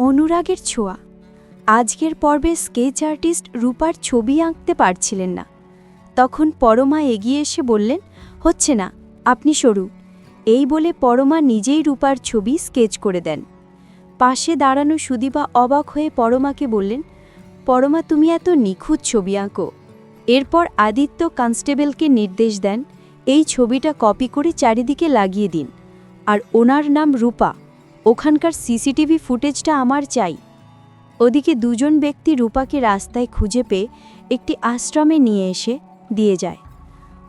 অনুরাগের ছোঁয়া। আজকের পর্বে স্কেচ আর্টিস্ট রূপার ছবি আঁকতে পারছিলেন না। তখন পরমা এগিয়ে এসে বললেন, হচ্ছে না, আপনি সরু। এই বলে পরমা নিজেই রূপার ছবি স্কেচ করে দেন। পাশে দাঁড়ানো সুদীপা অবাক হয়ে পরমাকে বললেন, পরমা, তুমি এত নিখুঁত ছবি আঁকো। এরপর আদিত্য কনস্টেবলকে নির্দেশ দেন, এই ছবিটা কপি করে চারিদিকে লাগিয়ে দিন। আর ওনার নাম রূপা। ওখানকার সিসিটিভি ফুটেজটা আমার চাই। ওদিকে দুজন ব্যক্তি রূপাকে রাস্তায় খুঁজে পেয়ে একটি আশ্রমে নিয়ে এসে দিয়ে যায়।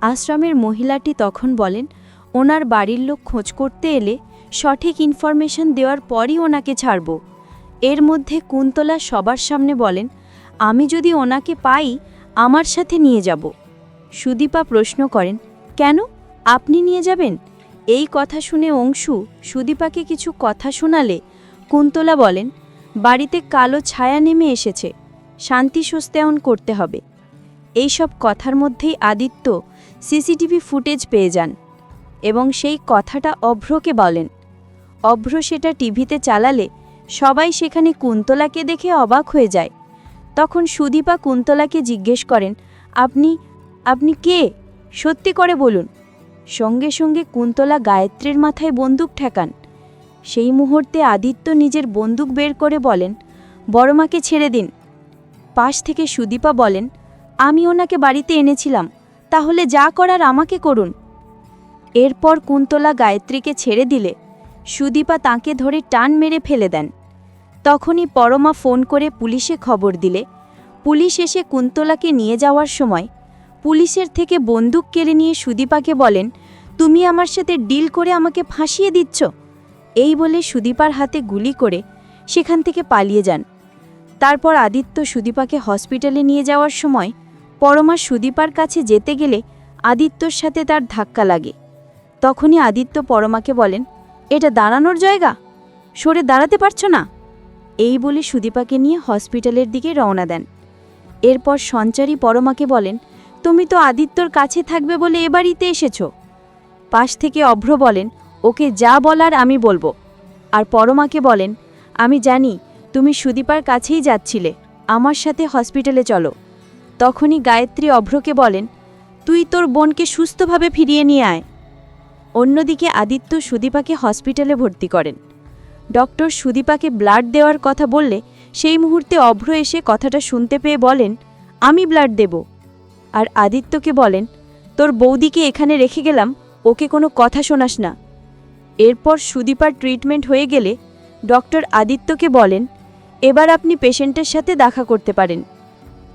আশ্রমের মহিলাটি তখন বলেন, ওনার বাড়ির লোক খোঁজ করতে এলে সঠিক ইনফরমেশন দেওয়ার পরই ওনাকে ছাড়ব। এর মধ্যে কুন্তলা সবার সামনে বলেন, আমি যদি ওনাকে পাই, আমার সাথে নিয়ে যাব। সুদীপা প্রশ্ন করেন, কেন? আপনি নিয়ে যাবেন? এই কথা শুনে অংশু সুদীপাকে কিছু কথা শোনালে কুন্তলা বলেন, বাড়িতে কালো ছায়া নেমে এসেছে, শান্তি সস্তায়ন করতে হবে। এইসব কথার মধ্যেই আদিত্য সিসিটিভি ফুটেজ পেয়ে যান এবং সেই কথাটা অভ্রকে বলেন। অভ্র সেটা টিভিতে চালালে সবাই সেখানে কুন্তলাকে দেখে অবাক হয়ে যায়। তখন সুদীপা কুন্তলাকে জিজ্ঞেস করেন, আপনি আপনি কে? সত্যি করে বলুন। সঙ্গে সঙ্গে কুন্তলা গায়ত্রীর মাথায় বন্দুক ঠেকান। সেই মুহূর্তে আদিত্য নিজের বন্দুক বের করে বলেন বড়মাকে ছেড়ে দিন। পাশ থেকে সুদীপা বলেন, আমি ওনাকে বাড়িতে এনেছিলাম, তাহলে যা করার আমাকে করুন। এরপর কুন্তলা গায়ত্রীকে ছেড়ে দিলে, সুদীপা তাকে ধরে টান মেরে ফেলে দেন। তখনই পরমা ফোন করে পুলিশে খবর দিলে। পুলিশ এসে কুন্তলাকে নিয়ে যাওয়ার সময় পুলিশের থেকে বন্দুক কেড়ে নিয়ে সুদীপাকে বলেন, তুমি আমার সাথে ডিল করে আমাকে ফাঁসিয়ে দিচ্ছ। এই বলে সুদীপার হাতে গুলি করে সেখান থেকে পালিয়ে যান। তারপর আদিত্য সুদীপাকে হসপিটালে নিয়ে যাওয়ার সময় পরমা সুদীপার কাছে যেতে গেলে আদিত্যর সাথে তার ধাক্কা লাগে। তখনই আদিত্য পরমাকে বলেন, এটা দাঁড়ানোর জায়গা? সরে দাঁড়াতে পারছ না? এই বলে সুদীপাকে নিয়ে হসপিটালের দিকে রওনা দেন। এরপর সঞ্চারী পরমাকে বলেন তুমি তো আদিত্যর কাছে থাকবে বলে এ বাড়িতে এসেছ। পাশ থেকে অভ্র বলেন, ওকে যা বলার আমি বলব। আর পরমাকে বলেন, আমি জানি তুমি সুদীপার কাছেই যাচ্ছিলে, আমার সাথে হসপিটালে চলো। তখনই গায়ত্রী অভ্রকে বলেন, তুই তোর বোনকে সুস্থভাবে ফিরিয়ে নিয়ে আয়। অন্যদিকে আদিত্য সুদীপাকে হসপিটালে ভর্তি করেন। ডক্টর সুদীপাকে ব্লাড দেওয়ার কথা বললে সেই মুহূর্তে অভ্র এসে কথাটা শুনতে পেয়ে বলেন, আমি ব্লাড দেব। আর আদিত্যকে বলেন, তোর বৌদিকে এখানে রেখে গেলাম, ওকে কোনো কথা শোনাস না। এরপর সুদীপার ট্রিটমেন্ট হয়ে গেলে ডক্টর আদিত্যকে বলেন, এবার আপনি পেশেন্টের সাথে দেখা করতে পারেন।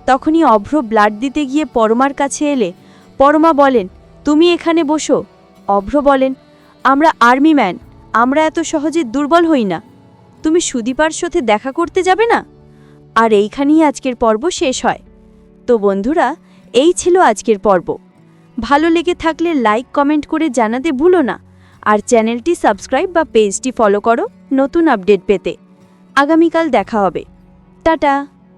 তখনই অভ্র ব্লাড দিতে গিয়ে পরমার কাছে এলে পরমা বলেন, তুমি এখানে বসো। অভ্র বলেন, আমরা আর্মি ম্যান, আমরা এত সহজে দুর্বল হই না। তুমি সুদীপার সাথে দেখা করতে যাবে না? আর এইখানেই আজকের পর্ব শেষ হয়। তো বন্ধুরা এই ছিল আজকের পর্ব। ভালো লেগে থাকলে লাইক, কমেন্ট করে জানাতে ভুলো না। আর চ্যানেলটি সাবস্ক্রাইব বা পেজটি ফলো করো নতুন আপডেট পেতে। আগামীকাল দেখা হবে। টাটা!